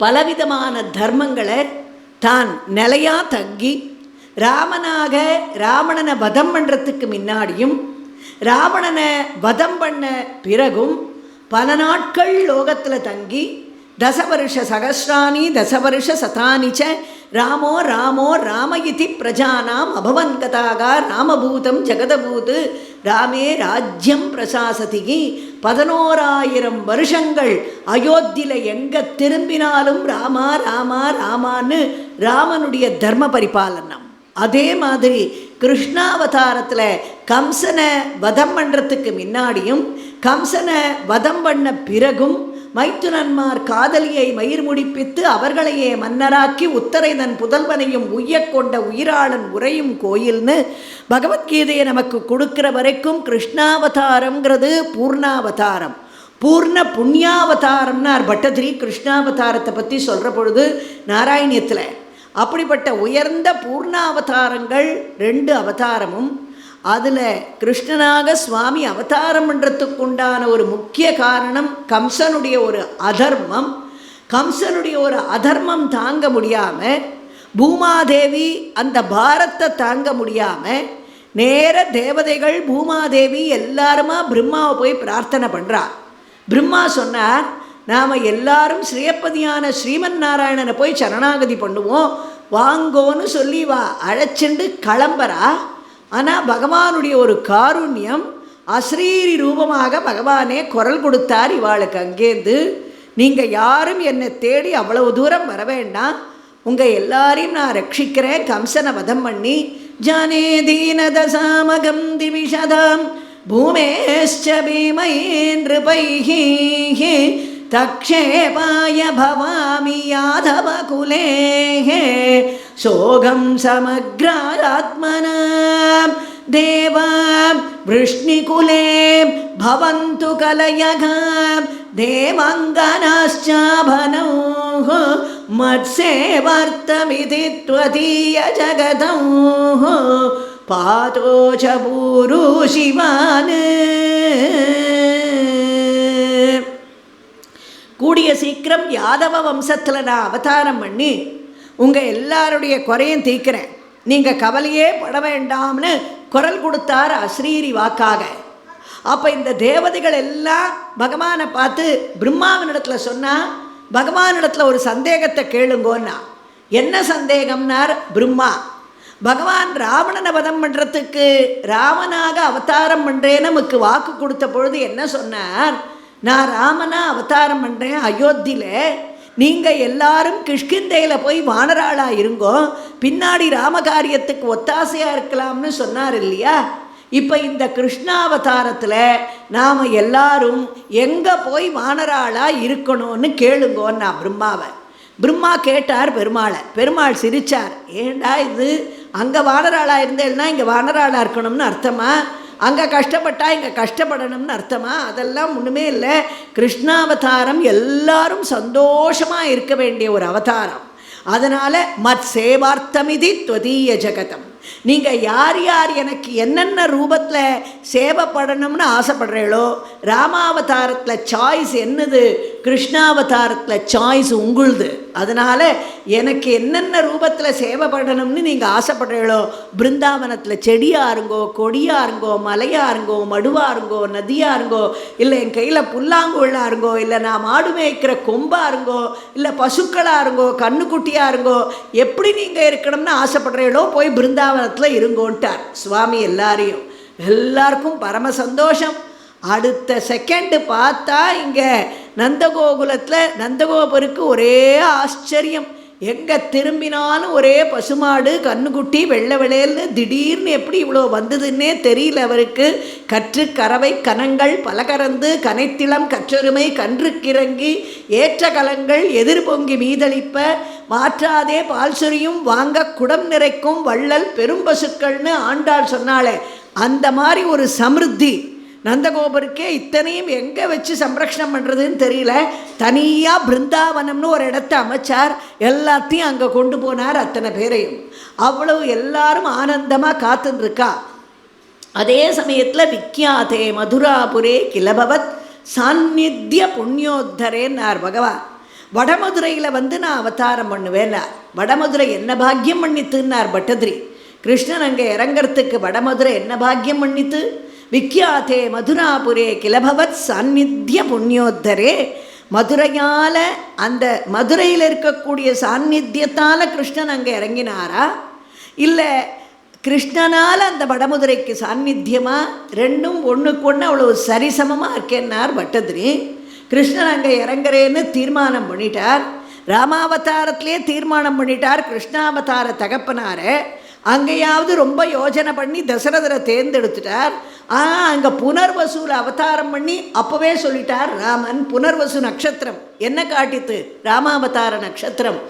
பலவிதமான தர்மங்களை தான் நிலையாக தங்கி ராமனாக ராவணனை வதம் பண்ணுறதுக்கு முன்னாடியும் ராவணனை வதம் பண்ண பிறகும் பல நாட்கள் லோகத்தில் தங்கி தசவருஷ சகசிராணி தசவருஷ சதானிச்ச ராமோ ராமோ ராம இதி பிரஜானாம் அபவன்கதாக ராமபூதம் ஜெகதபூது ராமே ராஜ்யம் பிரசாசதிகி. பதினோராயிரம் வருஷங்கள் அயோத்தியில் எங்கே திரும்பினாலும் ராமா ராமா ராமான்னு ராமனுடைய தர்ம பரிபாலனம். அதே மாதிரி கிருஷ்ணாவதாரத்தில் கம்சனை வதம் பண்ணுறதுக்கு முன்னாடியும் கம்சனை வதம் பண்ண பிறகும் மைத்துனன்மார் காதலியை மயிர் முடிப்பித்து அவர்களையே மன்னராக்கி உத்தரை தன் புதல்வனையும் உய்யக் கொண்ட உயிராளன் உரையும் கோயில்னு பகவத்கீதையை நமக்கு கொடுக்கிற வரைக்கும் கிருஷ்ணாவதாரங்கிறது பூர்ணாவதாரம். பூர்ண புண்ணியாவதாரம்னார் பட்டதிரி கிருஷ்ணாவதாரத்தை பற்றி சொல்கிற பொழுது நாராயணியத்தில் அப்படிப்பட்ட உயர்ந்த பூர்ணாவதாரங்கள் ரெண்டு அவதாரமும் அதில் கிருஷ்ணனாக சுவாமி அவதாரம் பண்ணுறதுக்கு உண்டான ஒரு முக்கிய காரணம் கம்சனுடைய ஒரு அதர்மம். கம்சனுடைய ஒரு அதர்மம் தாங்க முடியாமல் பூமாதேவி அந்த பாரத்தை தாங்க முடியாமல் நேர தேவதைகள் பூமாதேவி எல்லாருமா பிரம்மாவை போய் பிரார்த்தனை பண்ணுறா பிரம்மா சொன்னார் நாம் எல்லாரும் ஸ்ரீயப்பதியான ஸ்ரீமன் நாராயணனை போய் சரணாகதி பண்ணுவோம். வாங்கோன்னு சொல்லி வா அழைச்சிண்டு கிளம்புறா. ஆனால் பகவானுடைய ஒரு காருண்யம் அஸ்ரீரி ரூபமாக பகவானே குரல் கொடுத்தார் இவாளுக்கு அங்கேருந்து நீங்கள் யாரும் என்னை தேடி அவ்வளவு தூரம் வர வேண்டாம் உங்கள் எல்லாரையும் நான் ரட்சிக்கிறேன். கம்சனை வதம் பண்ணி ஜானே தீனதசாமகம் திவிஷதாம் பூமேஷ்ச பீமயேன்று பைஹி தக்ஷேபாய பவாமி யாதவ குலேஹே सोगं समग्रात्मनां देवा वृष्णिकुले भवन्तु कलयः देवाङ्गनाश्चाभनौः मत्सेवर्तमिति त्वदीयजगतौः पातो च पूरु शिवान् கூடிய சீக்கிரம் யாதவ வம்சத்தில் நான் அவதாரம் பண்ணி உங்கள் எல்லாருடைய குறையும் தீர்க்கிறேன். நீங்கள் கவலையே பட வேண்டாம்னு குரல் கொடுத்தார் அஸ்ரீரி வாக்காக. அப்போ இந்த தேவதைகள் எல்லாம் பகவானை பார்த்து பிரம்மாவினிடத்தில் சொன்னால் பகவானிடத்தில் ஒரு சந்தேகத்தை கேளுங்கோன்னா என்ன சந்தேகம்னார் பிரம்மா? பகவான் ராவணனை வதம் பண்ணுறதுக்கு ராமனாக அவதாரம் பண்ணுறேன் நமக்கு வாக்கு கொடுத்த பொழுது என்ன சொன்னார்? நான் ராமனாக அவதாரம் பண்ணுறேன் அயோத்தியில் நீங்கள் எல்லாரும் கிஷ்கிந்தையில் போய் வானராளாக இருங்கோ. பின்னாடி ராமகாரியத்துக்கு ஒத்தாசையாக இருக்கலாம்னு சொன்னார் இல்லையா? இப்போ இந்த கிருஷ்ணாவதாரத்தில் நாம் எல்லாரும் எங்கே போய் வானராளாக இருக்கணும்னு கேளுங்கோன்னா பிரம்மாவை. பிரம்மா கேட்டார் பெருமாளை. பெருமாள் சிரிச்சார். ஏண்டா இது? அங்கே வானராளாக இருந்தேன்னா இங்கே வானராளாக இருக்கணும்னு அர்த்தமாக அங்கே கஷ்டப்பட்டா இங்கே கஷ்டப்படணும்னு அர்த்தமா? அதெல்லாம் ஒன்றுமே இல்லை. கிருஷ்ணாவதாரம் எல்லாரும் சந்தோஷமாக இருக்க வேண்டிய ஒரு அவதாரம். அதனால் மத் சேவார்த்தமிதி துவதீய ஜெகதம். நீங்கள் யார் யார் எனக்கு என்னென்ன ரூபத்தில் சேவைப்படணும்னு ஆசைப்படுறீங்களோ ராமாவதாரத்தில் சாய்ஸ் என்னது கிருஷ்ணாவதாரத்தில் சாய்ஸ் உங்களுது. அதனால் எனக்கு என்னென்ன ரூபத்தில் சேவைப்படணும்னு நீங்கள் ஆசைப்படுறீங்களோ பிருந்தாவனத்தில் செடியாக இருங்கோ கொடியாக இருங்கோ மலையாக இருங்கோ மடுவாக இருங்கோ நதியாக இருங்கோ இல்லை என் கையில் புல்லாங்குழலாக இருங்கோ இல்லை நான் மாடு மேய்க்கிற கொம்பாக இருங்கோ இல்லை பசுக்களாக இருங்கோ கண்ணுக்குட்டியாக இருங்கோ எப்படி நீங்கள் இருக்கணும்னு ஆசைப்படுறீங்களோ போய் பிருந்தாவனத்தில் இருங்கோன்ட்டார். சுவாமி எல்லாரையும். எல்லாருக்கும் பரம சந்தோஷம். அடுத்த செகண்டு பார்த்தா இங்கே நந்தகோகுலத்தில் நந்தகோபருக்கு ஒரே ஆச்சரியம். எங்கே திரும்பினாலும் ஒரே பசுமாடு கண்ணுக்குட்டி வெள்ளை வெளையல்னு திடீர்னு எப்படி இவ்வளோ வந்ததுன்னே தெரியல அவருக்கு. கற்று கறவை கனங்கள் பலகறந்து கனைத்திளம் கற்றொருமை கன்றுக்கிறங்கி ஏற்ற கலங்கள் எதிர்பொங்கி மீதளிப்ப மாற்றாதே பால் சொரியும் வாங்க குடம் நிறைக்கும் வள்ளல் பெரும்பசுக்கள்னு ஆண்டாள் சொன்னாலே அந்த மாதிரி ஒரு சமிருத்தி நந்தகோபருக்கே இத்தனையும் எங்கே வச்சு சம்ரக்ஷணம் பண்ணுறதுன்னு தெரியல. தனியாக பிருந்தாவனம்னு ஒரு இடத்த அமைச்சார். எல்லாத்தையும் அங்கே கொண்டு போனார் அத்தனை பேரையும். அவ்வளவு எல்லாரும் ஆனந்தமாக காத்துருக்கா அதே சமயத்தில் விக்யாதே மதுராபுரே கிளபவத் சாநித்திய புண்ணியோத்தரேன்னார் பகவான். வடமதுரையில் வந்து நான் அவதாரம் பண்ணுவேன்னார். வடமதுரை என்ன பாக்கியம் பண்ணித்துன்னார் பட்டதிரி. கிருஷ்ணன் அங்கே இறங்கிறதுக்கு வடமதுரை என்ன பாக்கியம் பண்ணித்து? விக்கியாதே மதுராபுரே கிளபவத் சாநித்திய புண்ணியோத்தரே. மதுரையால் அந்த மதுரையில் இருக்கக்கூடிய சாநித்தியத்தால் கிருஷ்ணன் அங்கே இறங்கினாரா? இல்லை கிருஷ்ணனால் அந்த வடமதுரைக்கு சாநித்தியமாக ரெண்டும் ஒன்றுக்கு ஒன்று அவ்வளோ சரிசமமாக இருக்கேன்னார் பட்டதிரி. கிருஷ்ணன் அங்கே இறங்குறேன்னு தீர்மானம் பண்ணிட்டார். ராமாவதாரத்திலே தீர்மானம் பண்ணிட்டார். கிருஷ்ணாவதார தகப்பனாரை. அங்கேயாவது ரொம்ப யோஜனை பண்ணி தசரதரை தேர்ந்தெடுத்துட்டார். ஆனால் அங்கே புனர்வசூல அவதாரம் பண்ணி அப்போவே சொல்லிட்டார் ராமன் புனர்வசு நட்சத்திரம். என்ன காட்டித்து? ராமாவதார நட்சத்திரம்.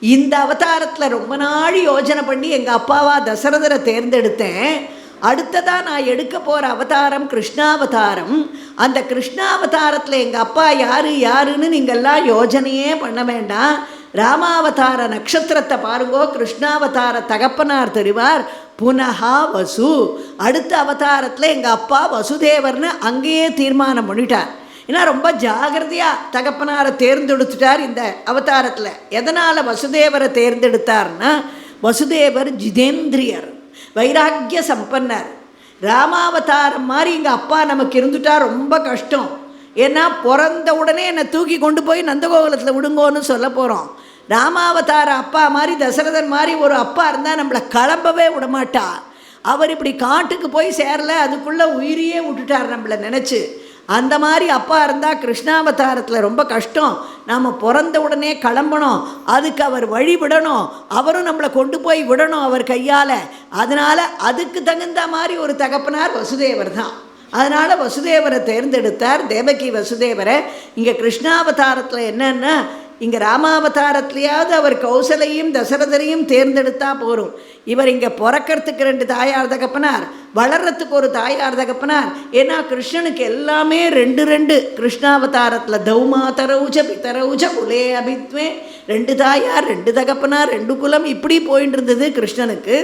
இந்த அவதாரத்தில் ரொம்ப நாள் யோஜனை பண்ணி எங்கள் அப்பாவா தசரதரை தேர்ந்தெடுத்தேன். அடுத்ததாக நான் எடுக்க போகிற அவதாரம் கிருஷ்ணாவதாரம். அந்த கிருஷ்ணாவதாரத்தில் எங்கள் அப்பா யார் யாருன்னு நீங்கள்லாம் யோஜனையே பண்ண வேண்டாம். ராமாவதார நட்சத்திரத்தை பாருங்கோ கிருஷ்ணாவதார தகப்பனார் தெரிவார். புனகா வசு. அடுத்த அவதாரத்தில் எங்கள் அப்பா வசுதேவர்னு அங்கேயே தீர்மானம் பண்ணிட்டார். ஏன்னா ரொம்ப ஜாகிரதையாக தகப்பனாரை தேர்ந்தெடுத்துட்டார் இந்த அவதாரத்தில். எதனால் வசுதேவரை தேர்ந்தெடுத்தார்னா வசுதேவர் ஜிதேந்திரியர் வைராக்கிய சம்பன்னர். ராமாவதாரம் மாதிரி எங்கள் அப்பா நமக்கு இருந்துட்டா ரொம்ப கஷ்டம். ஏன்னா பிறந்த உடனே என்னை தூக்கி கொண்டு போய் நந்தகோகுலத்தில் விடுங்கோன்னு சொல்ல போகிறோம் ராமாவதார அப்பா மாதிரி தசரதன் மாதிரி ஒரு அப்பா இருந்தால் நம்மளை கிளம்பவே விடமாட்டா. அவர் இப்படி காட்டுக்கு போய் சேரல அதுக்குள்ளே உயிரையே விட்டுட்டார் நம்மளை நினச்சி. அந்த மாதிரி அப்பா இருந்தால் கிருஷ்ணாவதாரத்தில் ரொம்ப கஷ்டம். நாம் பிறந்த உடனே கிளம்பணும். அதுக்கு அவர் வழி விடணும். அவரும் நம்மளை கொண்டு போய் விடணும் அவர் கையால். அதனால் அதுக்கு தகுந்த மாதிரி ஒரு தகப்பனார் வசுதேவர் தான். அதனால் வசுதேவரை தேர்ந்தெடுத்தார் தேவகி வசுதேவரை. இங்கே கிருஷ்ணாவதாரத்தில் என்னென்னா இங்கே ராமாவதாரத்துலேயாவது அவர் கௌசலையும் தசரதரையும் தேர்ந்தெடுத்தா போகும் இவர் இங்கே பிறக்கிறதுக்கு ரெண்டு தாயார் தகப்பனார் வளர்றதுக்கு ஒரு தாயார் தகப்பனார். ஏன்னா கிருஷ்ணனுக்கு எல்லாமே ரெண்டு ரெண்டு. கிருஷ்ணாவதாரத்தில் தௌமா தரவுஜ பித்தரவுஜ குலே அபித்வே. ரெண்டு தாயார் ரெண்டு தகப்பனார் ரெண்டு குலம் இப்படி போயின்னு இருந்தது கிருஷ்ணனுக்கு.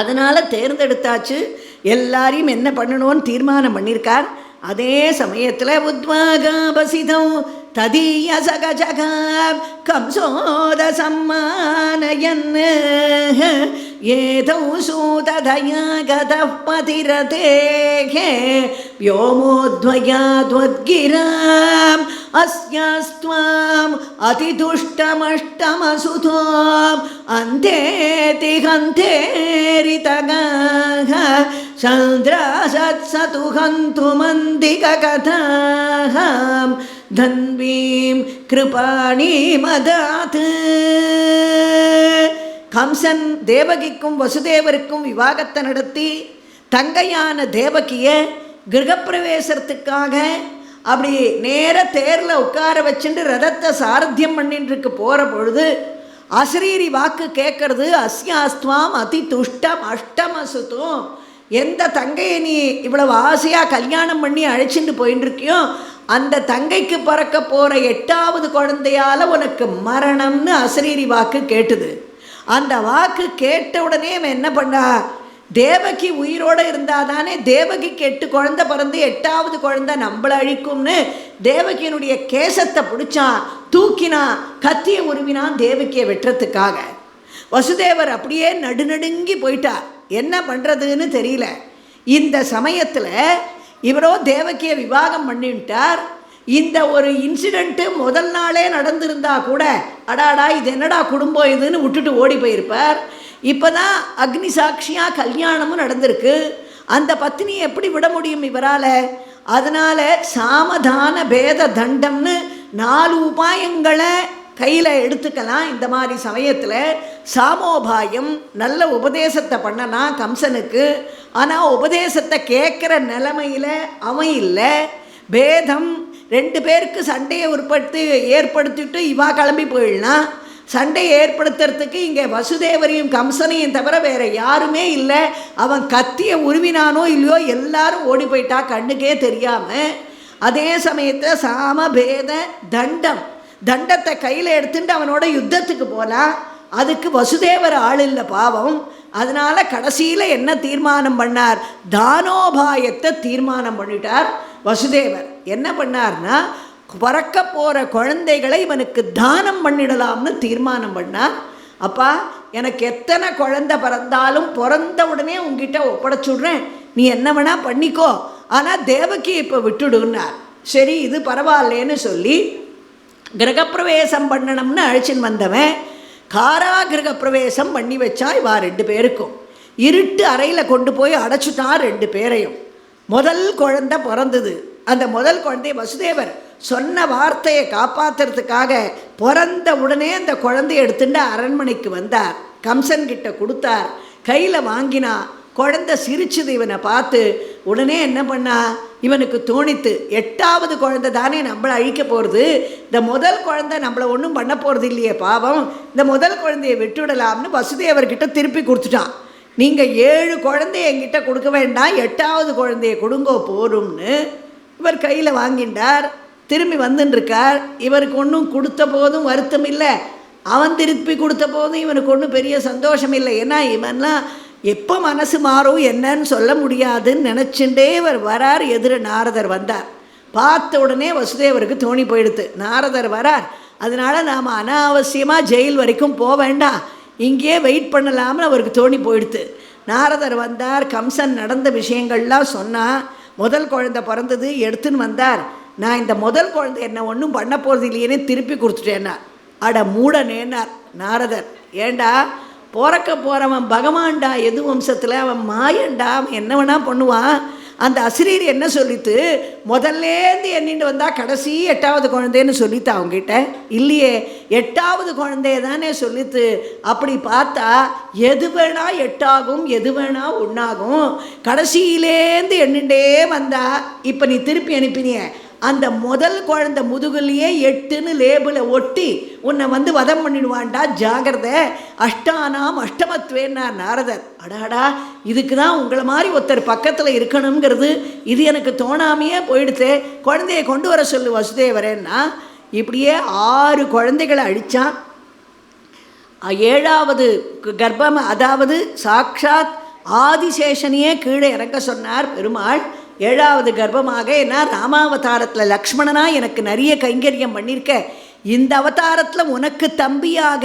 அதனால் தேர்ந்தெடுத்தாச்சு. எல்லாரையும் என்ன பண்ணணும்னு தீர்மானம் பண்ணியிருக்கார் அதே சமயத்தில் உத்வாகாபசிதம் ததீய சகஜக கம்சோத சம்மானயன் ஏதௌ சூததயா கத பதிரதேः व्योमोद्वयाद्वद्गिराम् अस्यास्त्वाम् अतिदुष्टमष्टमसुतोम् अन्तेति हन्तेरितगाः चन्द्रासत्सतु हन्तु मन्दिककथाः धन्वीं कृपाणीमदात् கம்சன் தேவகிக்கும் வசுதேவருக்கும் விவாகத்தை நடத்தி தங்கையான தேவகியை கிரகப்பிரவேசத்துக்காக அப்படி நேர தேரில் உட்கார வச்சுட்டு ரதத்தை சாரத்தியம் பண்ணிட்டு இருக்கு போகிற பொழுது அசரீரி வாக்கு கேட்கறது அஸ்யாஸ்துவாம் அதி துஷ்டம் அஷ்டமசுத்தும் எந்த தங்கையை நீ இவ்வளவு ஆசையாக கல்யாணம் பண்ணி அழைச்சிட்டு போயின்னு இருக்கியோ அந்த தங்கைக்கு பிறக்க போகிற எட்டாவது குழந்தையால் உனக்கு மரணம்னு அசரீரி வாக்கு கேட்டுது. அந்த வாக்கு கேட்ட உடனே அவன் என்ன பண்ணா? தேவகி உயிரோடு இருந்தால் தானே தேவகிக்கு எட்டு குழந்தை பிறந்து எட்டாவது குழந்தை நம்மளை அழிக்கும்னு தேவகியினுடைய கேசத்தை பிடிச்சான் தூக்கினான் கத்தியை உருவினான் தேவகியை வெட்டுறதுக்காக. வசுதேவர் அப்படியே நடுநடுங்கி போயிட்டார். என்ன பண்ணுறதுன்னு தெரியல. இந்த சமயத்தில் இவரோ தேவக்கியை விவாகம் பண்ணிட்டார். இந்த ஒரு இன்சிடெண்ட்டு முதல் நாளே நடந்திருந்தா கூட அடாடா இது என்னடா குடும்பம் இதுன்னு விட்டுட்டு ஓடி போயிருப்பார். இப்போ தான் அக்னி சாட்சியாக கல்யாணமும் நடந்திருக்கு. அந்த பத்தினியை எப்படி விட முடியும் இவரால்? அதனால் சாமதான பேத தண்டம்னு நாலு உபாயங்களை கையில் எடுத்துக்கலாம். இந்த மாதிரி சமயத்தில் சாமோபாயம் நல்ல உபதேசத்தை பண்ணனா கம்சனுக்கு. ஆனால் உபதேசத்தை கேட்குற நிலைமையில் அவன் இல்லை. பேதம் ரெண்டு பேருக்கு சண்டையை உற்பத்தி ஏற்படுத்திட்டு இவா கிளம்பி போயிடலாம் சண்டையை ஏற்படுத்துறதுக்கு இங்கே வசுதேவரையும் கம்சனையும் தவிர வேற யாருமே இல்லை. அவன் கத்தியை உருவினானோ இல்லையோ எல்லாரும் ஓடி போயிட்டா கண்ணுக்கே தெரியாமல் அதே சமயத்தில் சாமபேத தண்டம். தண்டத்தை கையில் எடுத்துட்டு அவனோட யுத்தத்துக்கு போகலாம் அதுக்கு வசுதேவர் ஆள் இல்லை பாவம். அதனால் கடைசியில் என்ன தீர்மானம் பண்ணார்? தானோபாயத்தை தீர்மானம் பண்ணிட்டார் வசுதேவர். என்ன பண்ணார்னா பிறக்க போகிற குழந்தைகளை இவனுக்கு தானம் பண்ணிடலாம்னு தீர்மானம் பண்ணார். அப்பா எனக்கு எத்தனை குழந்தை பிறந்தாலும் பிறந்த உடனே உங்ககிட்ட ஒப்படைச்சுடுறேன் நீ என்ன வேணா பண்ணிக்கோ. ஆனால் தேவகி இப்போ விட்டுடுன்னார். சரி இது பரவாயில்லேன்னு சொல்லி கிரகப்பிரவேசம் பண்ணணும்னு அழைச்சின்னு வந்தவன் காரா கிரகப்பிரவேசம் பண்ணி வச்சா இவா ரெண்டு பேருக்கும். இருட்டு அறையில் கொண்டு போய் அடைச்சிட்டான் ரெண்டு பேரையும். முதல் குழந்தை பிறந்தது. அந்த முதல் குழந்தை வசுதேவர் சொன்ன வார்த்தையை காப்பாத்துறதுக்காக பிறந்த உடனே அந்த குழந்தைய எடுத்துட்டு அரண்மனைக்கு வந்தார். கம்சன்கிட்ட கொடுத்தார். கையில் வாங்கினா குழந்தை சிரிச்சுது இவனை பார்த்து உடனே என்ன பண்ணா இவனுக்கு தோணித்து எட்டாவது குழந்தை தானே நம்மளை அழிக்க போகிறது இந்த முதல் குழந்தை நம்மளை ஒன்றும் பண்ண போகிறது இல்லையே பாவம். இந்த முதல் குழந்தையை விட்டுவிடலாம்னு வசுதேவர்கிட்ட திருப்பி கொடுத்துட்டான். நீங்கள் ஏழு குழந்தைய என்கிட்ட கொடுக்க வேண்டாம் எட்டாவது குழந்தைய கொடுங்கோ போரும்னு இவர் கையில் வாங்கிட்டார் திரும்பி வந்துட்டுருக்கார் இவருக்கு ஒன்றும் கொடுத்த போதும் வருத்தம் இல்லை. அவன் திருப்பி கொடுத்த போதும் இவனுக்கு ஒன்றும் பெரிய சந்தோஷம் இல்லை. ஏன்னா இவன்லாம் எப்போ மனசு மாறும் என்னன்னு சொல்ல முடியாதுன்னு நினச்சிண்டே இவர் வரார். எதிர நாரதர் வந்தார். பார்த்த உடனே வசுதேவருக்கு தோணி போயிடுது நாரதர் வரார். அதனால நாம் அனாவசியமாக ஜெயில் வரைக்கும் போக வேண்டாம். இங்கேயே வெயிட் பண்ணலாம்னு அவருக்கு தோணி போயிடுது நாரதர் வந்தார். கம்சன் நடந்த விஷயங்கள்லாம் சொன்னால் முதல் குழந்தை பிறந்தது எடுத்துன்னு வந்தார். நான் இந்த முதல் குழந்தை என்ன ஒன்றும் பண்ண போகிறது இல்லையேன்னு திருப்பி கொடுத்துட்டேன்னா அட மூடனேனார் நாரதர். ஏண்டா? போறக்க போகிறவன் பகவான்டா எது வம்சத்தில்? அவன் மாயன்டா அவன் என்ன வேணால் பண்ணுவான். அந்த அசிரியர் என்ன சொல்லித்து முதல்லேருந்து எண்ணிட்டு வந்தால் கடைசி எட்டாவது குழந்தைன்னு சொல்லித்து அவங்ககிட்ட இல்லையே எட்டாவது குழந்தைய தானே சொல்லித்து அப்படி பார்த்தா எது வேணா எட்டாகும் எது வேணா ஒன்றாகும் கடைசியிலேருந்து எண்ணிண்டே வந்தா இப்போ நீ திருப்பி அனுப்பினிய. அந்த முதல் குழந்தை முதுகுலையே எட்டுன்னு லேபிளை ஒட்டி உன்னை வந்து வதம் பண்ணிடுவான்டா ஜாகிரதை. அஷ்டானாம் அஷ்டமத்வேன்னார் நாரதர். அடாடா இதுக்கு தான் உங்களை மாதிரி ஒருத்தர் பக்கத்தில் இருக்கணுங்கிறது இது எனக்கு தோணாமையே போயிடுத்து குழந்தைய கொண்டு வர சொல்லு வசுதேவரேன்னா. இப்படியே ஆறு குழந்தைகளை அழித்தான் ஏழாவது கர்ப்பம் அதாவது சாக்ஷாத் ஆதிசேஷனையே கீழே இறங்க சொன்னார் பெருமாள். ஏழாவது கர்ப்பமாக ஏன்னா ராமாவதாரத்தில் லக்ஷ்மணனா எனக்கு நிறைய கைங்கரியம் பண்ணியிருக்க இந்த அவதாரத்தில் உனக்கு தம்பியாக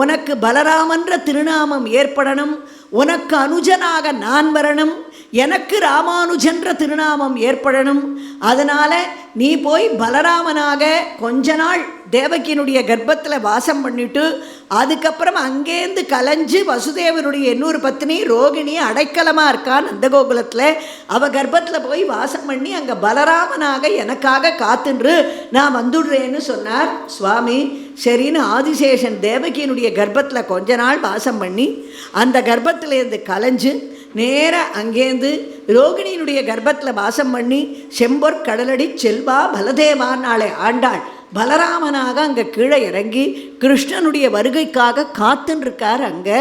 உனக்கு பலராமன்ற திருநாமம் ஏற்படணும். உனக்கு அனுஜனாக நான் வரணும். எனக்கு ராமானுஜன்ற திருநாமம் ஏற்படணும். அதனால் நீ போய் பலராமனாக கொஞ்ச நாள் தேவகியனுடைய கர்ப்பத்தில் வாசம் பண்ணிட்டு அதுக்கப்புறம் அங்கேருந்து கலைஞ்சு வசுதேவனுடைய இன்னொரு பத்தினி ரோகிணி அடைக்கலமாக இருக்கா நந்தகோகுலத்தில்? அவ கர்ப்பத்தில் போய் வாசம் பண்ணி அங்கே பலராமனாக எனக்காக காத்துன்று நான் வந்துடுறேன்னு சொன்னார். சுவாமி சரின்னு ஆதிசேஷன் தேவகியனுடைய கர்ப்பத்தில் கொஞ்ச நாள் வாசம் பண்ணி அந்த கர்ப்பத்திலேருந்து கலைஞ்சு நேராக அங்கேருந்து ரோகிணியினுடைய கர்ப்பத்தில் வாசம் பண்ணி செம்பொற் கடலடி செல்வா பலதேவா நாளை ஆண்டாள். பலராமனாக அங்கே கீழே இறங்கி கிருஷ்ணனுடைய வருகைக்காக காத்துன்ருக்கார் அங்கே.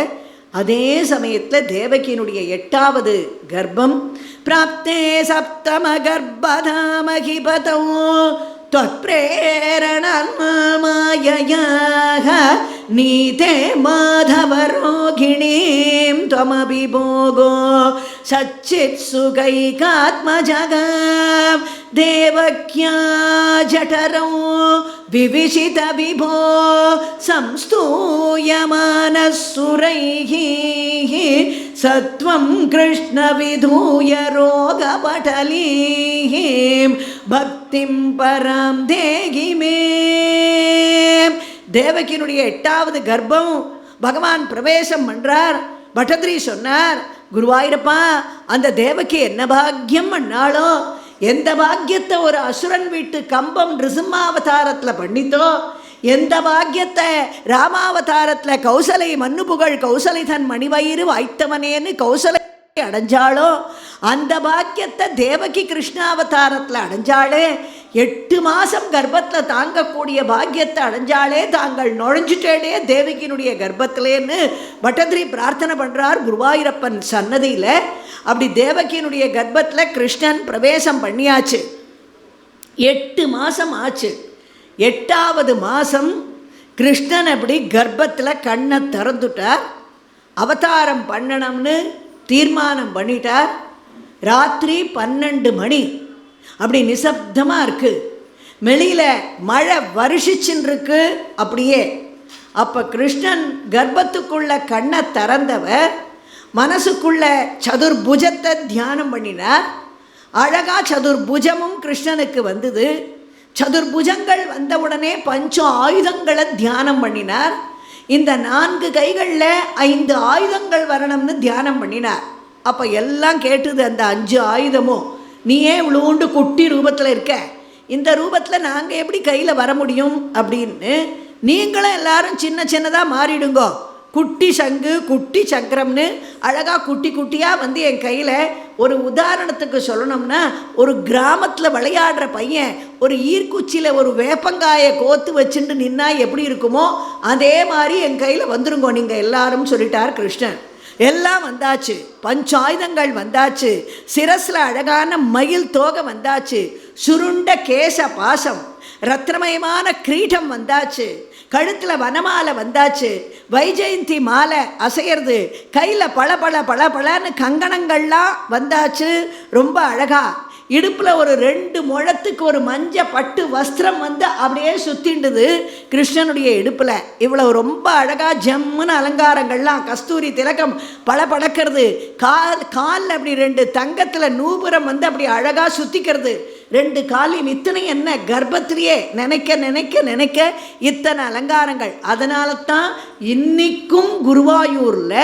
அதே சமயத்தில் தேவகியினுடைய எட்டாவது கர்ப்பம். பிராப்தே சப்தம கர்ப்பதாமகிபதோ त्वत्प्रेरणान्माययाः नीते माधवरोगिणीं त्वमपि भोगो सच्चित्सुखैकात्मजगां देवक्या जठरौ विविशितविभो संस्तूयमानः सुरैः सत्वं कृष्णविधूय रोगपटलीं பக்திம் பராம் தேகி மே தேவகியினுடைய எட்டாவது கர்ப்பம் பகவான் பிரவேசம் பண்றார் பட்டத்ரி சொன்னார் குருவாயிரப்பா அந்த தேவகி என்ன பாக்கியம் பண்ணாலோ எந்த பாக்கியத்தை ஒரு அசுரன் வீட்டு கம்பம் ரிசிம்மாவதாரத்தில் பண்ணித்தோ எந்த பாக்கியத்தை ராமாவதாரத்தில் கௌசலை மண்ணு புகழ் கௌசலை தன் மணிவயிறு வாய்த்தவனேன்னு கௌசலை அடைஞ்சாளோ அந்த பாக்கியத்தை தேவகி கிருஷ்ணாவதாரத்தில் அடைஞ்சாளே எட்டு மாதம் கர்ப்பத்தில் தாங்கக்கூடிய பாக்கியத்தை அடைஞ்சாலே தாங்கள் நுழைஞ்சிட்டேனே தேவகியினுடைய கர்ப்பத்திலேன்னு பட்டதிரி பிரார்த்தனை பண்ணுறார் குருவாயூரப்பன் சன்னதியில். அப்படி தேவகியினுடைய கர்ப்பத்தில் கிருஷ்ணன் பிரவேசம் பண்ணியாச்சு. எட்டு மாதம் ஆச்சு. எட்டாவது மாதம் கிருஷ்ணன் அப்படி கர்ப்பத்தில் கண்ணை திறந்துட்டார். அவதாரம் பண்ணணும்னு தீர்மானம் பண்ணிட்டார். ராத்திரி பன்னெண்டு மணி அப்படி நிசப்தமாக இருக்குது வெளியில் மழை வருஷிச்சுன்னு இருக்கு அப்படியே. அப்போ கிருஷ்ணன் கர்ப்பத்துக்குள்ள கண்ணை திறந்தவர் மனசுக்குள்ள சதுர்புஜத்தை தியானம் பண்ணினார். அழகா சதுர்புஜமும் கிருஷ்ணனுக்கு வந்தது. சதுர்புஜங்கள் வந்தவுடனே பஞ்ச ஆயுதங்களை தியானம் பண்ணினார். இந்த நான்கு கைகளில் ஐந்து ஆயுதங்கள் வரணும்னு தியானம் பண்ணினார். அப்போ எல்லாம் கேட்டுது அந்த அஞ்சு ஆயுதமும் நீயே இவ்வளோண்டு குட்டி ரூபத்தில் இருக்க? இந்த ரூபத்தில் நாங்கள் எப்படி கையில் வர முடியும் அப்படின்னு நீங்களும் எல்லாரும் சின்ன சின்னதாக மாறிடுங்கோ. குட்டி சங்கு குட்டி சக்கரம்னு அழகாக குட்டி குட்டியாக வந்து என் கையில் ஒரு உதாரணத்துக்கு சொல்லணும்னா ஒரு கிராமத்தில் விளையாடுற பையன் ஒரு ஈர்க்குச்சியில் ஒரு வேப்பங்காயை கோத்து வச்சுட்டு நின்னா எப்படி இருக்குமோ அதே மாதிரி என் கையில் வந்துருங்கோ நீங்கள் எல்லாரும் சொல்லிட்டார் கிருஷ்ணன். எல்லாம் வந்தாச்சு. பஞ்சாயுதங்கள் வந்தாச்சு. சிரஸில் அழகான மயில் தோகை வந்தாச்சு. சுருண்ட கேச பாசம் ரத்னமயமான கிரீடம் வந்தாச்சு. கழுத்தில் வனமாலை வந்தாச்சு. வைஜெயந்தி மாலை அசையிறது. கையில் பள பள பள பளன்னு கங்கணங்கள்லாம் வந்தாச்சு. ரொம்ப அழகாக இடுப்பில் ஒரு ரெண்டு முழத்துக்கு ஒரு மஞ்ச பட்டு வஸ்திரம் வந்து அப்படியே சுத்திண்டுது கிருஷ்ணனுடைய இடுப்பில். இவ்வளோ ரொம்ப அழகாக ஜம்முன்னு அலங்காரங்கள்லாம் கஸ்தூரி திலகம் பல படக்கிறது கால் காலில் அப்படி ரெண்டு தங்கத்தில் நூபுரம் வந்து அப்படி அழகாக சுத்திக்கிறது. ரெண்டு காலையும் இத்தனை என்ன கர்ப்பத்திலேயே நினைக்க நினைக்க நினைக்க இத்தனை அலங்காரங்கள். அதனால தான் இன்னைக்கும் குருவாயூரில்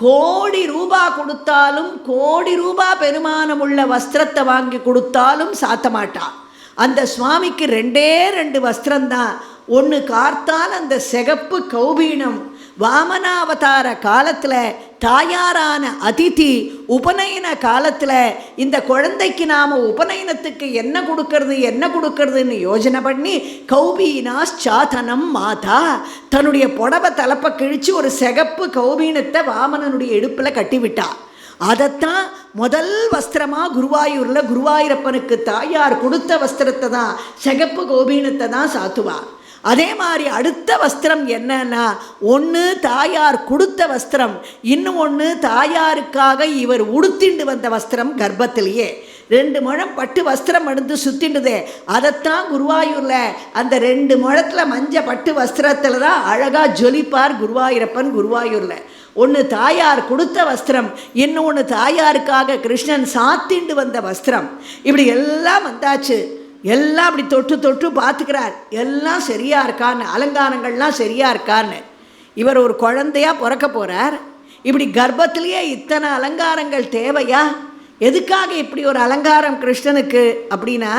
கோடி ரூபா கொடுத்தாலும் கோடி ரூபா பெருமானமுள்ள வஸ்திரத்தை வாங்கி கொடுத்தாலும் சாத்தமாட்டான் அந்த சுவாமிக்கு ரெண்டே ரெண்டு வஸ்திரம்தான். ஒன்று கார்த்தால் அந்த சிகப்பு கௌபீனம் வாமனாவதார காலத்தில் தாயாரான அதிதி உபநயன காலத்தில் இந்த குழந்தைக்கு நாம் உபநயனத்துக்கு என்ன கொடுக்கறது என்ன கொடுக்கறதுன்னு யோஜனை பண்ணி கௌபீனாஸ் சாதனம் மாதா தன்னுடைய புடவை தலப்பை கிழிச்சு ஒரு சிகப்பு கௌபீனத்தை வாமனனுடைய இடுப்பில் கட்டிவிட்டா. அதைத்தான் முதல் வஸ்திரமாக குருவாயூரில் குருவாயூரப்பனுக்கு தாயார் கொடுத்த வஸ்திரத்தை தான் சிகப்பு கோபீனத்தை தான் சாத்துவா. அதே மாதிரி அடுத்த வஸ்திரம் என்னன்னா ஒன்று தாயார் கொடுத்த வஸ்திரம் இன்னும் ஒன்று தாயாருக்காக இவர் உடுத்திண்டு வந்த வஸ்திரம் கர்ப்பத்திலேயே. ரெண்டு முழம் பட்டு வஸ்திரம் எடுத்து சுத்திண்டுதே. அதைத்தான் குருவாயூரில் அந்த ரெண்டு முழத்தில் மஞ்ச பட்டு வஸ்திரத்தில் தான் அழகாக ஜொலிப்பார் குருவாயூரப்பன் குருவாயூரில். ஒன்று தாயார் கொடுத்த வஸ்திரம் இன்னொன்று தாயாருக்காக கிருஷ்ணன் சாத்திண்டு வந்த வஸ்திரம். இப்படி எல்லாம் வந்தாச்சு. எல்லாம் அப்படி தொட்டு தொட்டு பார்த்துக்கிறார். எல்லாம் சரியாக இருக்கான்னு அலங்காரங்கள்லாம் சரியாக இருக்கான்னு. இவர் ஒரு குழந்தையா பிறக்க போகிறார் இப்படி கர்ப்பத்திலேயே இத்தனை அலங்காரங்கள் தேவையா? எதுக்காக இப்படி ஒரு அலங்காரம் கிருஷ்ணனுக்கு? அப்படின்னா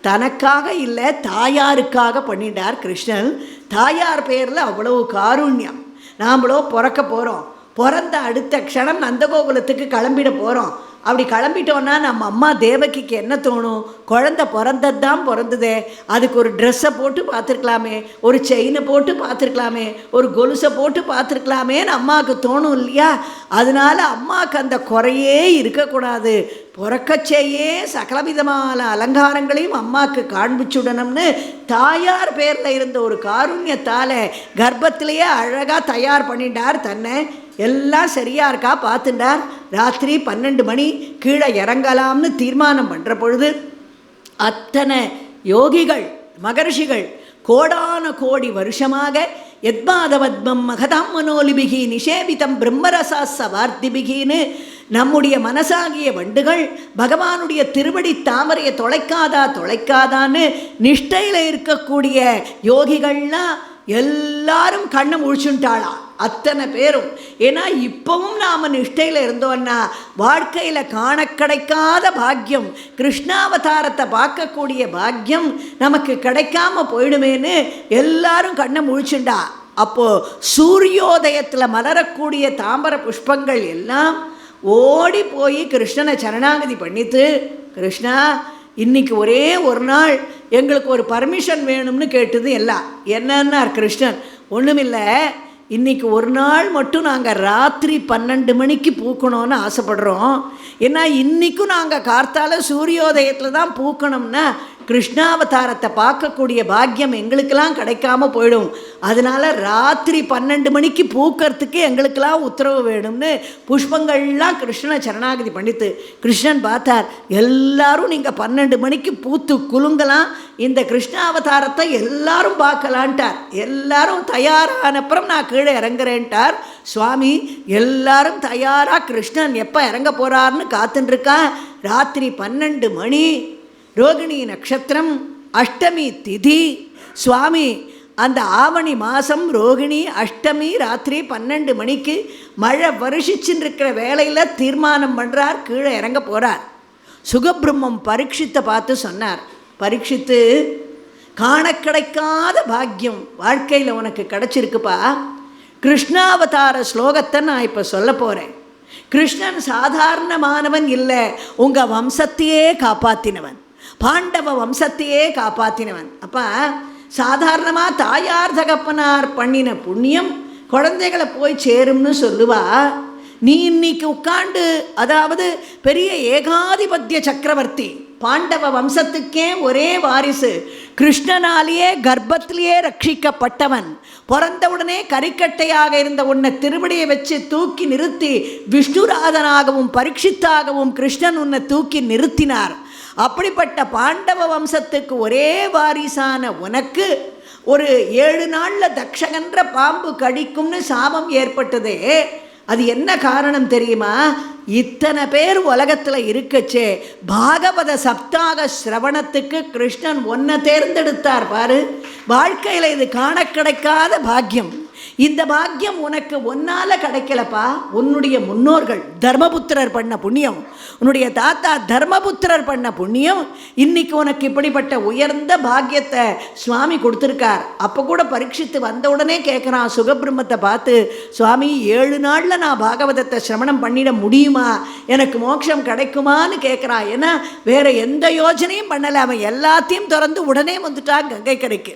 தனக்காக இல்லை தாயாருக்காக பண்ணிட்டார் கிருஷ்ணன். தாயார் பேரில் அவ்வளவு காருண்யம். நாம்ளோ பிறக்க போகிறோம் பிறந்த அடுத்த க்ஷணம் நந்தகோகுலத்துக்கு கிளம்பிட போகிறோம் அப்படி கிளம்பிட்டோன்னா நம்ம அம்மா தேவகிக்கு என்ன தோணும்? குழந்த பிறந்தது தான் பிறந்ததே. அதுக்கு ஒரு ட்ரெஸ்ஸை போட்டு பார்த்துருக்கலாமே ஒரு செயினை போட்டு பார்த்துருக்கலாமே ஒரு கொலுசை போட்டு பார்த்துருக்கலாமேன்னு அம்மாவுக்கு தோணும் இல்லையா? அதனால அம்மாவுக்கு அந்த குறையே இருக்கக்கூடாது. பிறக்கச்சேயே சகலவிதமான அலங்காரங்களையும் அம்மாவுக்கு காண்பிச்சுடணும்னு தாயார் பேரில் இருந்த ஒரு காருண்யத்தால் கர்ப்பத்திலேயே அழகாக தயார் பண்ணிட்டார் தன்னை. எல்லாம் சரியா இருக்கா பார்த்துட்டார் ராத்திரி பன்னெண்டு மணி கீழே இறங்கலாம்னு தீர்மானம் பண்ணுற பொழுது அத்தனை யோகிகள் மகர்ஷிகள் கோடான கோடி வருஷமாக யத்மாதவத்மம் மகதாம் மனோலிபிகி நிஷேபிதம் பிரம்மரசாச வார்த்திபிகின்னு நம்முடைய மனசாகிய வண்டுகள் பகவானுடைய திருவடி தாமரையை தொலைக்காதா தொலைக்காதான்னு நிஷ்டையில் இருக்கக்கூடிய யோகிகள்லாம் எல்லாரும் கண்ணை முழிச்சுட்டாளா அத்தனை பேரும். ஏன்னா இப்பவும் நாம் நிஷ்டையில் இருந்தோன்னா வாழ்க்கையில் காண கிடைக்காத பாக்கியம் கிருஷ்ணாவதாரத்தை பார்க்கக்கூடிய பாக்கியம் நமக்கு கிடைக்காம போயிடுமேன்னு எல்லாரும் கண்ணை முழிச்சுண்டா. அப்போது சூரியோதயத்தில் மலரக்கூடிய தாம்பர புஷ்பங்கள் எல்லாம் ஓடி போய் கிருஷ்ணனை சரணாகதி பண்ணித்து கிருஷ்ணா இன்னைக்கு ஒரே ஒரு நாள் எங்களுக்கு ஒரு பர்மிஷன் வேணும்னு கேட்டது எல்லாம். என்னன்னார் கிருஷ்ணன். ஒன்றுமில்லை இன்றைக்கி ஒரு நாள் மட்டும் நாங்கள் ராத்திரி பன்னெண்டு மணிக்கு பூக்கணும்னு ஆசைப்படுறோம். ஏன்னா இன்றைக்கும் நாங்கள் கார்த்தால சூரியோதயத்தில் தான் பூக்கணும்னா கிருஷ்ணாவதாரத்தை பார்க்கக்கூடிய பாக்கியம் எங்களுக்கெல்லாம் கிடைக்காம போயிடும். அதனால ராத்திரி பன்னெண்டு மணிக்கு பூக்கிறதுக்கு எங்களுக்கெல்லாம் உத்தரவு வேணும்னு புஷ்பங்கள்லாம் கிருஷ்ணனை சரணாகதி பண்ணித்து கிருஷ்ணன் பார்த்தார் எல்லாரும் நீங்கள் பன்னெண்டு மணிக்கு பூத்து குலுங்கலாம். இந்த கிருஷ்ணாவதாரத்தை எல்லாரும் பார்க்கலான்ட்டார். எல்லாரும் தயாரானப்புறம் நான் கீழே இறங்குறேன்ட்டார். சுவாமி எல்லாரும் தயாராக கிருஷ்ணன் எப்போ இறங்க போகிறாருன்னு காத்துட்டுருக்கான் ராத்திரி பன்னெண்டு மணி ரோகிணி நட்சத்திரம் அஷ்டமி திதி. சுவாமி அந்த ஆவணி மாதம் ரோகிணி அஷ்டமி ராத்திரி பன்னெண்டு மணிக்கு மழை வருஷிச்சுன்னு இருக்கிற வேலையில் தீர்மானம் பண்ணுறார் கீழே இறங்க போகிறார் சுகபிரம்மம் பரீட்சித்தை பார்த்து சொன்னார் பரீட்சித்து காண கிடைக்காத பாக்கியம் வாழ்க்கையில் உனக்கு கிடச்சிருக்குப்பா. கிருஷ்ணாவதார ஸ்லோகத்தை நான் இப்போ சொல்ல போகிறேன் கிருஷ்ணன் சாதாரணமானவன் இல்லை உங்கள் வம்சத்தையே காப்பாற்றினவன் பாண்டவ வம்சத்தையே காப்பாற்றினவன் அப்போ சாதாரணமாக தாயார் தகப்பனார் பண்ணின புண்ணியம் குழந்தைகளை போய் சேரும்னு சொல்லுவா. நீ இன்னைக்கு உட்காண்டு அதாவது பெரிய ஏகாதிபத்திய சக்கரவர்த்தி பாண்டவ வம்சத்துக்கே ஒரே வாரிசு கிருஷ்ணனாலேயே கர்ப்பத்திலேயே ரட்சிக்கப்பட்டவன் பிறந்தவுடனே கரிக்கட்டையாக இருந்த உன்னை திருவடியை வச்சு தூக்கி நிறுத்தி விஷ்ணுராதனாகவும் பரீட்சித்தாகவும் கிருஷ்ணன் உன்னை தூக்கி நிறுத்தினார். அப்படிப்பட்ட பாண்டவ வம்சத்துக்கு ஒரே வாரிசான உனக்கு ஒரு ஏழு நாளில் தக்ஷகன்ற பாம்பு கடிக்கும்னு சாபம் ஏற்பட்டதே. அது என்ன காரணம் தெரியுமா? இத்தனை பேர் உலகத்தில் இருக்கச்சே. பாகவத சப்தாக சிரவணத்துக்கு கிருஷ்ணன் ஒன்றை தேர்ந்தெடுத்தார் பாரு. வாழ்க்கையில் இது காண கிடைக்காத பாக்கியம். இந்த பாக்கியம் உனக்கு ஒன்னால் கிடைக்கலப்பா. உன்னுடைய முன்னோர்கள் தர்மபுத்திரர் பண்ண புண்ணியம் உன்னுடைய தாத்தா தர்மபுத்திரர் பண்ண புண்ணியம் இன்னைக்கு உனக்கு இப்படிப்பட்ட உயர்ந்த பாக்கியத்தை சுவாமி கொடுத்துருக்கார். அப்போ கூட பரீட்சித்து வந்த உடனே கேட்குறான் சுகபிரம்மத்தை பார்த்து சுவாமி ஏழு நாளில் நான் பாகவதத்தை சிரமணம் பண்ணிட முடியுமா? எனக்கு மோட்சம் கிடைக்குமான்னு கேட்குறான் ஏன்னா வேற எந்த யோஜனையும் பண்ணலை. அவன் எல்லாத்தையும் திறந்து உடனே வந்துட்டான் கங்கை கரைக்கு.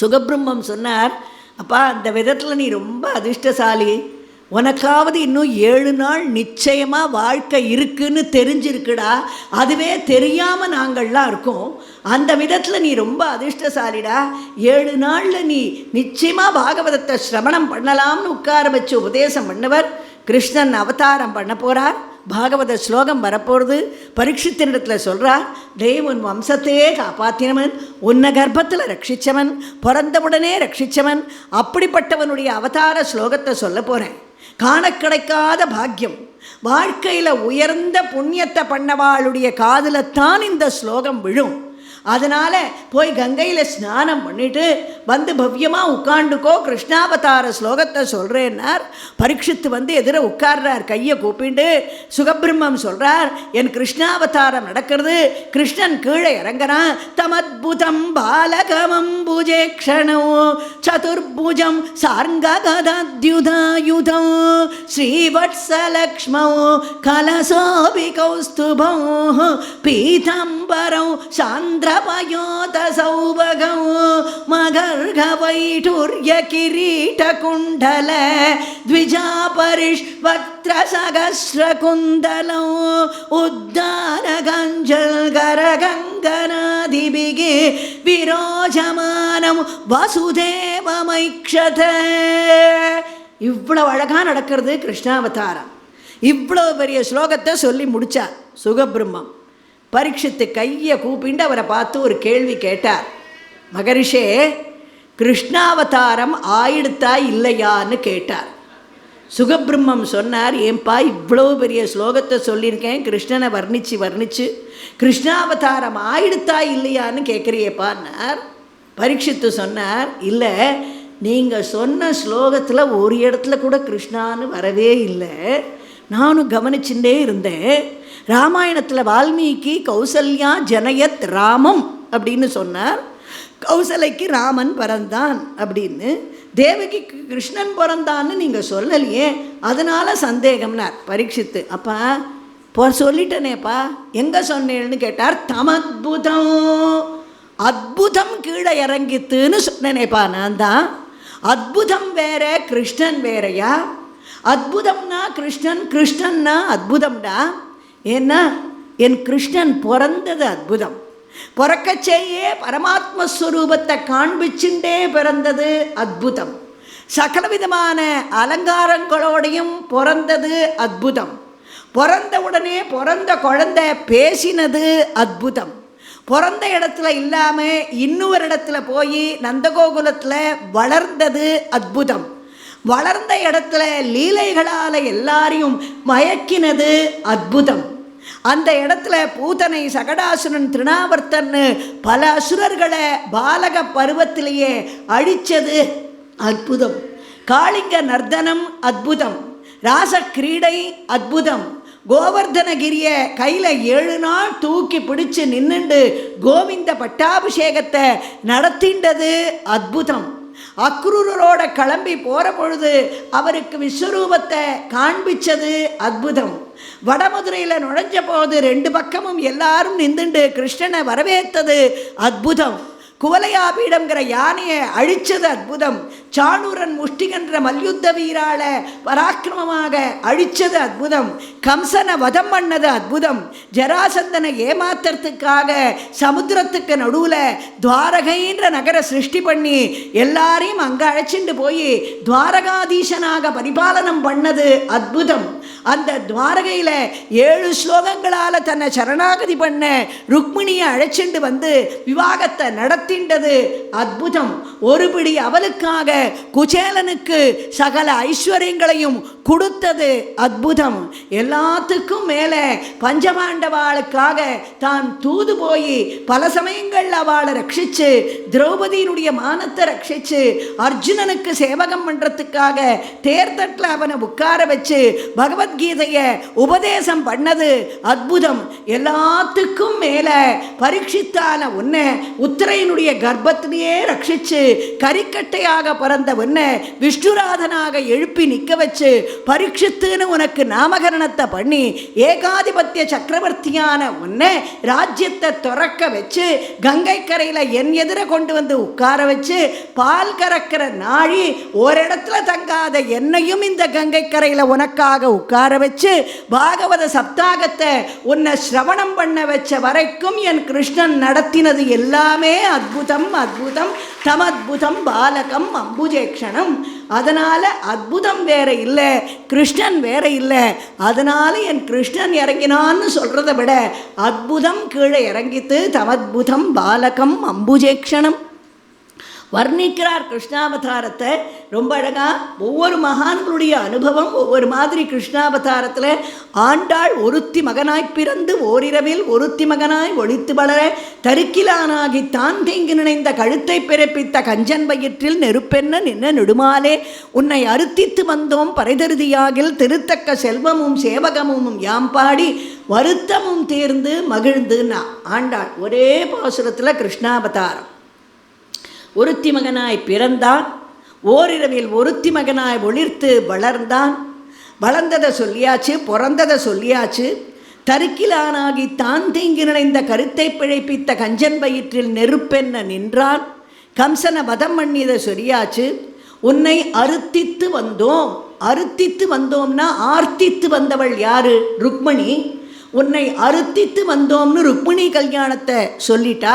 சுகபிரம்மம் சொன்னார் அப்பா அந்த விதத்தில் நீ ரொம்ப அதிர்ஷ்டசாலி. உனக்காவது இன்னும் ஏழு நாள் நிச்சயமாக வாழ்க்கை இருக்குன்னு தெரிஞ்சிருக்குடா. அதுவே தெரியாமல் நாங்கள்லாம் இருக்கோம். அந்த விதத்தில் நீ ரொம்ப அதிர்ஷ்டசாலிடா. ஏழு நாளில் நீ நிச்சயமாக பாகவதத்தை சிரவணம் பண்ணலாம்னு உட்கார வச்சு உபதேசம் பண்ணவர். கிருஷ்ணன் அவதாரம் பண்ண போகிறார் பாகவத ஸ்லோகம் வரப்போகிறது பரீட்சித்தினிடத்தில் சொல்கிறார் டே உன் வம்சத்தையே காப்பாற்றினவன் உன்னை கர்ப்பத்தில் ரட்சித்தவன் பிறந்தவுடனே ரட்சித்தவன் அப்படிப்பட்டவனுடைய அவதார ஸ்லோகத்தை சொல்ல போகிறேன் காண கிடைக்காத பாக்கியம். வாழ்க்கையில் உயர்ந்த புண்ணியத்தை பண்ணவாளுடைய காதில் தான் இந்த ஸ்லோகம் விழும். அதனால் போய் கங்கையில் ஸ்நானம் பண்ணிட்டு வந்து பவ்யமாக உட்காண்டுக்கோ கிருஷ்ணாவதார ஸ்லோகத்தை சொல்கிறேன்னார் பரீட்சித்து வந்து எதிர உட்கார்றார் கையை கூப்பிண்டு சுகபிரம்மம் சொல்கிறார் என் கிருஷ்ணாவதாரம் நடக்கிறது. கிருஷ்ணன் கீழே இறங்குறான். தமத்புதம் பாலகமம் புஜேக்ஷணோ சதுர்புஜம் சார்ங்ககதத்யுதாயுதம். ஸ்ரீவத்சலக்ஷ்மோ கலசோபி கௌஸ்துபோ பீதம்பரौ சாந்திரபயோதசௌபகौ मगर्घवैठुर्यकिरीटकुण्डल द्विजापरिष्वक्त्रसहस्रकुन्दलौ उद्दानगञ्जल्गरगङ्गनादिभिः விரோஜமானம் வசுதேவமைக்ஷத இவ்வளவு அழகாக நடக்கிறது கிருஷ்ணாவதாரம் இவ்வளோ பெரிய ஸ்லோகத்தை சொல்லி முடித்தார் சுகபிரம்மம் பரீட்சித்து கையை கூப்பிண்டு அவரை பார்த்து ஒரு கேள்வி கேட்டார். மகரிஷே கிருஷ்ணாவதாரம் ஆயிடுத்தா இல்லையான்னு கேட்டார். சுகபிரம்மம் சொன்னார் ஏன்பா இவ்வளோ பெரிய ஸ்லோகத்தை சொல்லியிருக்கேன் கிருஷ்ணனை வர்ணித்து வர்ணித்து கிருஷ்ணாவதாரம் ஆயிடுத்தா இல்லையான்னு கேட்குறியப்பான்னார் பரீட்சித்து சொன்னார் இல்லை நீங்கள் சொன்ன ஸ்லோகத்தில் ஒரு இடத்துல கூட கிருஷ்ணான்னு வரவே இல்லை. நானும் கவனிச்சுட்டே இருந்தேன் ராமாயணத்தில் வால்மீகி கௌசல்யா ஜனயத் ராமம் அப்படின்னு சொன்னார். கௌசலைக்கு ராமன் பிறந்தான் அப்படின்னு தேவகிக்கு கிருஷ்ணன் பிறந்தான்னு நீங்கள் சொல்லலையே அதனால் சந்தேகம்னார் பரீட்சித்து. அப்பா இப்போ சொல்லிட்டனேப்பா எங்கே சொன்னேன்னு கேட்டார் தமத்புதம் அத்புதம் கீழே இறங்கித்துன்னு சொன்னேனேப்பா நான் தான் அத்புதம் வேற கிருஷ்ணன் வேறையா? அத்புதம்னா கிருஷ்ணன் கிருஷ்ணன்னா அத்புதம்டா ஏன்னா என் கிருஷ்ணன் பிறந்தது அற்புதம். பிறக்கச்சேயே பரமாத்மஸ்வரூபத்தை காண்பிச்சுண்டே பிறந்தது அத்புதம் சகலவிதமான அலங்காரங்களோடையும் பிறந்தது அத்புதம் பிறந்த உடனே பிறந்த குழந்தை பேசினது அத்புதம் பிறந்த இடத்துல இல்லாமல் இன்னொரு இடத்துல போய் நந்தகோகுலத்தில் வளர்ந்தது அத்புதம் வளர்ந்த இடத்துல லீலைகளால் எல்லாரையும் மயக்கினது அத்புதம் அந்த இடத்துல பூதனை சகடாசுரன் திருணாவர்த்தன்னு பல அசுரர்களை பாலக பருவத்திலேயே அழிச்சது அற்புதம். காளிங்க நர்தனம் அத்புதம் ராச கிரீடை அத்புதம் கோவர்தனகிரிய கையில் ஏழு நாள் தூக்கி பிடிச்சு நின்னுண்டு கோவிந்த பட்டாபிஷேகத்தை நடத்தின்றது அற்புதம். அக்ரூரரோட கிளம்பி போகிற பொழுது அவருக்கு விஸ்வரூபத்தை காண்பிச்சது அத்புதம் வடமதுரையில் நுழைஞ்ச போது ரெண்டு பக்கமும் எல்லாரும் நின்றுண்டு கிருஷ்ணனை வரவேற்றது அத்புதம் குவலையாபீடம்ங்கிற யானையை அழிச்சது அற்புதம். சாணூரன் முஷ்டிகன்ற மல்யுத்த வீரால பராக்கிரமமாக அழிச்சது அற்புதம். கம்சனை வதம் பண்ணது அற்புதம். ஜராசந்தனை ஏமாத்துறதுக்காக சமுத்திரத்துக்கு நடுவில் துவாரகைன்ற நகர சிருஷ்டி பண்ணி எல்லாரையும் அங்கே அழைச்சிட்டு போய் துவாரகாதீசனாக பரிபாலனம் பண்ணது அற்புதம். அந்த துவாரகையில் ஏழு ஸ்லோகங்களால் தன்னை சரணாகதி பண்ண ருக்மிணியை அழைச்சிண்டு வந்து விவாகத்தை நடத்தின்றது அற்புதம். ஒருபடி அவளுக்காக குச்சேலனுக்கு சகல ஐஸ்வர்யங்களையும் கொடுத்தது அற்புதம். எல்லாத்துக்கும் மேலே பஞ்சபாண்டவாளுக்காக தான் தூது போய் பல சமயங்கள் அவளை ரட்சிச்சு திரௌபதியினுடைய மானத்தை ரட்சிச்சு அர்ஜுனனுக்கு சேவகம் பண்ணுறதுக்காக தேர்தட்டில் அவனை உட்கார வச்சு பகவத்கீதையை உபதேசம் பண்ணது அற்புதம். எல்லாத்துக்கும் மேலே பரீட்சித்தான உன்னை உத்தரையினுடைய கர்ப்பத்திலேயே ரட்சிச்சு கரிக்கட்டையாக பிறந்த உன்னை விஷ்ணுராதனாக எழுப்பி நிற்க வச்சு பரீட்சித்துன்னு உனக்கு நாமகரணத்தை பண்ணி ஏகாதிபத்திய சக்கரவர்த்தியான உன்னை ராஜ்யத்தை துறக்க வச்சு கங்கை கரையில் என் எதிர கொண்டு வந்து உட்கார வச்சு பால் கறக்கிற நாழி ஓரிடத்துல தங்காத என்னையும் இந்த கங்கை கரையில் உனக்காக உட்கார வச்சு பாகவத சப்தாகத்தை உன்னை சிரவணம் பண்ண வச்ச வரைக்கும் என் கிருஷ்ணன் நடத்தினது எல்லாமே அத் அத்புதம் அத்புதம் தமத்புதம் பாலகம் அம்புஜேக்ஷணம். அதனால் அத்புதம் வேற இல்லை கிருஷ்ணன் வேற இல்லை. அதனால் என் கிருஷ்ணன் இறங்கினான்னு சொல்கிறத விட அத்புதம் கீழே இறங்கித்து தமத்புதம் பாலகம் அம்புஜேக்ஷணம். வர்ணிக்கிறார் கிருஷ்ணாவதாரத்தை. ரொம்ப அழகாக ஒவ்வொரு மகான்களுடைய அனுபவம் ஒவ்வொரு மாதிரி கிருஷ்ணாவதாரத்தில் ஆண்டாள் ஒருத்தி மகனாய் பிறந்து ஓரிரவில் ஒருத்தி மகனாய் ஒழித்து வளர தருக்கிலானாகி தான் தீங்கு நினைந்த கழுத்தை பிறப்பித்த கஞ்சன் வயிற்றில் நெருப்பென்ன நின்ன நெடுமாலே உன்னை அறுத்தித்து வந்தோம் பரைதருதியாகில் திருத்தக்க செல்வமும் சேவகமும் யாம் பாடி வருத்தமும் தேர்ந்து மகிழ்ந்துன்னா ஆண்டாள் ஒரே பாசுரத்தில் கிருஷ்ணாவதாரம். ஒருத்தி மகனாய் பிறந்தான். ஓரிரவில் ஒருத்தி மகனாய் ஒளிர்த்து வளர்ந்தான். வளர்ந்ததை சொல்லியாச்சு பிறந்ததை சொல்லியாச்சு. தருக்கிலானாகி தான் தீங்கி நினைந்த கருத்தை பிழைப்பித்த கஞ்சன் வயிற்றில் நெருப்பென்ன நின்றான். கம்சனை வதம் பண்ணியதை சொல்லியாச்சு உன்னை அறுத்தித்து வந்தோம். அறுத்தித்து வந்தோம்னா ஆர்த்தித்து வந்தவள் யாரு? ருக்மணி. உன்னை அறுத்தித்து வந்தோம்னு ருக்மிணி கல்யாணத்தை சொல்லிட்டா?